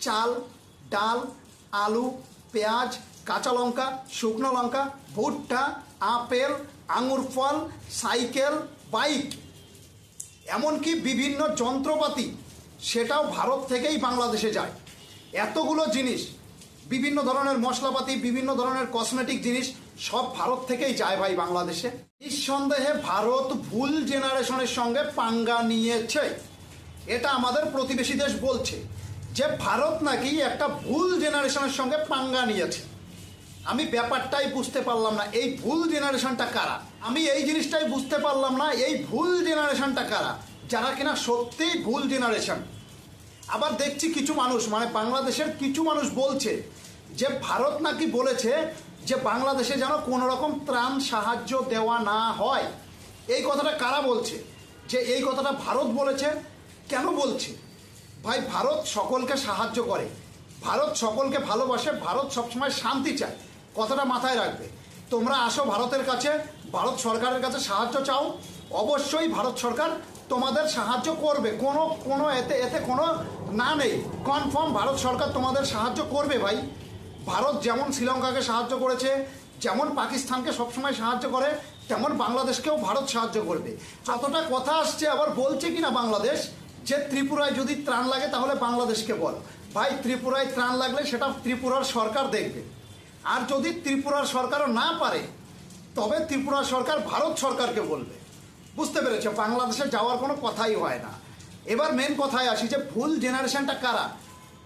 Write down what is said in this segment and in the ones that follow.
চাল, ডাল, আলু, পেঁয়াজ, কাঁচা লঙ্কা, শুকনো লঙ্কা, ভুট্টা, আপেল, আঙুর ফল, সাইকেল, বাইক। এমনকি বিভিন্ন যন্ত্রপাতি, সেটাও ভারত থেকেই বাংলাদেশে যায়। এতগুলো জিনিস, বিভিন্ন ধরনের মশলাপাতি, বিভিন্ন ধরনের কসমেটিক জিনিস, সব ভারত থেকেই যায় ভাই বাংলাদেশে। নিঃসন্দেহে ভারত ভুল জেনারেশনের সঙ্গে পাঙ্গা নিয়েছে। এটা আমাদের প্রতিবেশী দেশ বলছে। যে ভারত নাকি একটা ভুল জেনারেশনের সঙ্গে পাঙ্গা নিয়েছে। আমি ব্যাপারটাই বুঝতে পারলাম না, এই ভুল জেনারেশনটা কারা? আমি এই জিনিসটাই বুঝতে পারলাম না, এই ভুল জেনারেশনটা কারা? যারা কিনা সত্যিই ভুল জেনারেশন। আবার দেখছি কিছু মানুষ মানে বাংলাদেশের কিছু মানুষ বলছে যে ভারত নাকি বলেছে যে বাংলাদেশে যেন কোনো রকম ত্রাণ সাহায্য দেওয়া না হয়। এই কথাটা কারা বলছে? যে এই কথাটা ভারত বলেছে? কেন বলছে? ভাই, ভারত সকলকে সাহায্য করে। ভারত সকলকে ভালোবাসে, ভারত সবসময় শান্তি চায়। কথাটা মাথায় রাখবে। তোমরা আসো ভারতের কাছে, ভারত সরকারের কাছে সাহায্য চাও। অবশ্যই ভারত সরকার তোমাদের সাহায্য করবে। কোনো কোনো এতে এতে কোনো না নেই। কনফার্ম ভারত সরকার তোমাদের সাহায্য করবে ভাই। ভারত যেমন শ্রীলঙ্কাকে সাহায্য করেছে, যেমন পাকিস্তানকে সবসময় সাহায্য করে, তেমন বাংলাদেশকেও ভারত সাহায্য করবে। যতটা কথা আসছে আবার বলছে কিনা বাংলাদেশ যে ত্রিপুরায় যদি ত্রাণ লাগে, তাহলে বাংলাদেশকে বল। ভাই, ত্রিপুরায় ত্রাণ লাগলে সেটা ত্রিপুরার সরকার দেখবে। আর যদি ত্রিপুরার সরকারও না পারে, তবে ত্রিপুরা সরকার ভারত সরকারকে বলবে। বুঝতে পেরেছে? বাংলাদেশে যাওয়ার কোনো কথাই হয় না। এবার মেন কথায় আসি যে, ভুল জেনারেশনটা কারা?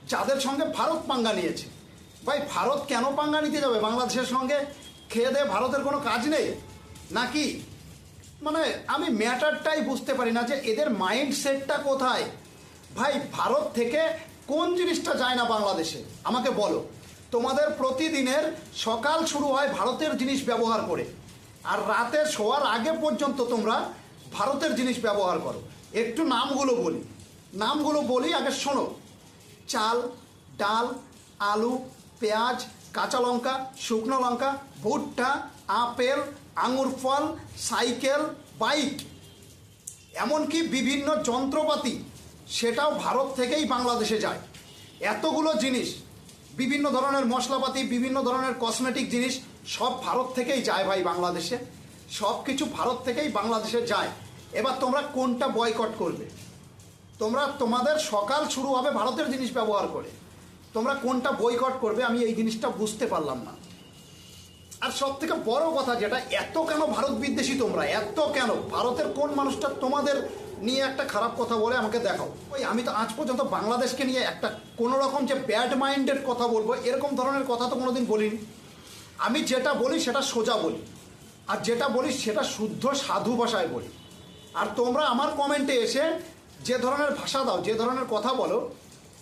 যাদের সঙ্গে ভারত পাঙ্গা নিয়েছে। ভাই, ভারত কেন পাঙ্গা নিতে যাবে? বাংলাদেশের সঙ্গে খেয়ে দেয়ে ভারতের কোনো কাজ নেই? নাকি মানে আমি ম্যাটারটাই বুঝতে পারি না যে এদের মাইন্ডসেটটা কোথায়? ভাই, ভারত থেকে কোন জিনিসটা যায় না বাংলাদেশে? আমাকে বলো। তোমাদের প্রতিদিনের সকাল শুরু হয় ভারতের জিনিস ব্যবহার করে, আর রাতে শোয়ার আগে পর্যন্ত তোমরা ভারতের জিনিস ব্যবহার করো। একটু নামগুলো বলি। নামগুলো বলি, আগে শোনো। চাল, ডাল, আলু, পেঁয়াজ, কাঁচা লঙ্কা, শুকনো লঙ্কা, ভুট্টা, আপেল আঙুর ফল, সাইকেল, বাইক, এমনকি বিভিন্ন যন্ত্রপাতি, সেটাও ভারত থেকেই বাংলাদেশে যায়। এতগুলো জিনিস, বিভিন্ন ধরনের মশলাপাতি, বিভিন্ন ধরনের কসমেটিক জিনিস, সব ভারত থেকেই যায় ভাই বাংলাদেশে। সব কিছু ভারত থেকেই বাংলাদেশে যায়। এবার তোমরা কোনটা বয়কট করবে? তোমরা, তোমাদের সকাল শুরু হবে ভারতের জিনিস ব্যবহার করে। তোমরা কোনটা বয়কট করবে? আমি এই জিনিসটা বুঝতে পারলাম না। আর সব থেকে বড় কথা যেটা, এত কেন ভারত বিদ্বেষী তোমরা? এত কেন? ভারতের কোন মানুষটা তোমাদের নিয়ে একটা খারাপ কথা বলে আমাকে দেখাও। ওই আমি তো আজ পর্যন্ত বাংলাদেশকে নিয়ে একটা কোনো রকম যে ব্যাড মাইন্ডের কথা বলব, এরকম ধরনের কথা তো কোনোদিন বলিনি। আমি যেটা বলি সেটা সোজা বলি। আর যেটা বলি সেটা শুদ্ধ সাধু ভাষায় বলি। আর তোমরা আমার কমেন্টে এসে যে ধরনের ভাষা দাও, যে ধরনের কথা বলো,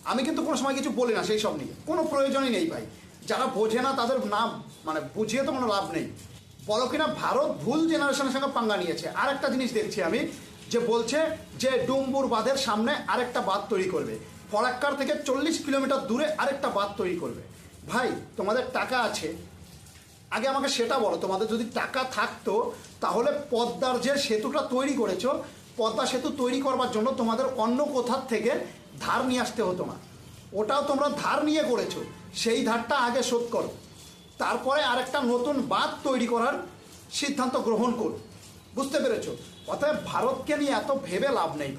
আমি কিন্তু কোনো সময় কিছু বলি না সেই সব নিয়ে। কোনো প্রয়োজনই নেই ভাই। যারা বোঝে না তাদের নাম মানে বুঝিয়ে তো কোনো লাভ নেই। বলো কিনা, ভারত ভুল জেনারেশনের সঙ্গে পাঙ্গা নিয়েছে। আর একটা জিনিস দেখছি আমি, যে বলছে যে ডুম্বুর বাঁধের সামনে আরেকটা বাঁধ তৈরি করবে। ফরাক্কার থেকে চল্লিশ কিলোমিটার দূরে আরেকটা বাঁধ তৈরি করবে। ভাই, তোমাদের টাকা আছে। আগে আমাকে সেটা বলো, তোমাদের যদি টাকা থাকতো, তাহলে পদ্মার যে সেতুটা তৈরি করেছ, পদ্মা সেতু তৈরি করবার জন্য তোমাদের অন্য কোথার থেকে ধার নিয়ে আসতে হতো না। ওটাও তোমরা ধার নিয়ে করেছ। সেই ধারটা আগে শোধ করো। তারপরে আরেকটা নতুন বাঁধ তৈরি করার সিদ্ধান্ত গ্রহণ করো। বুঝতে পেরেছ? অতএব ভারতকে নিয়ে এত ভেবে লাভ নেই।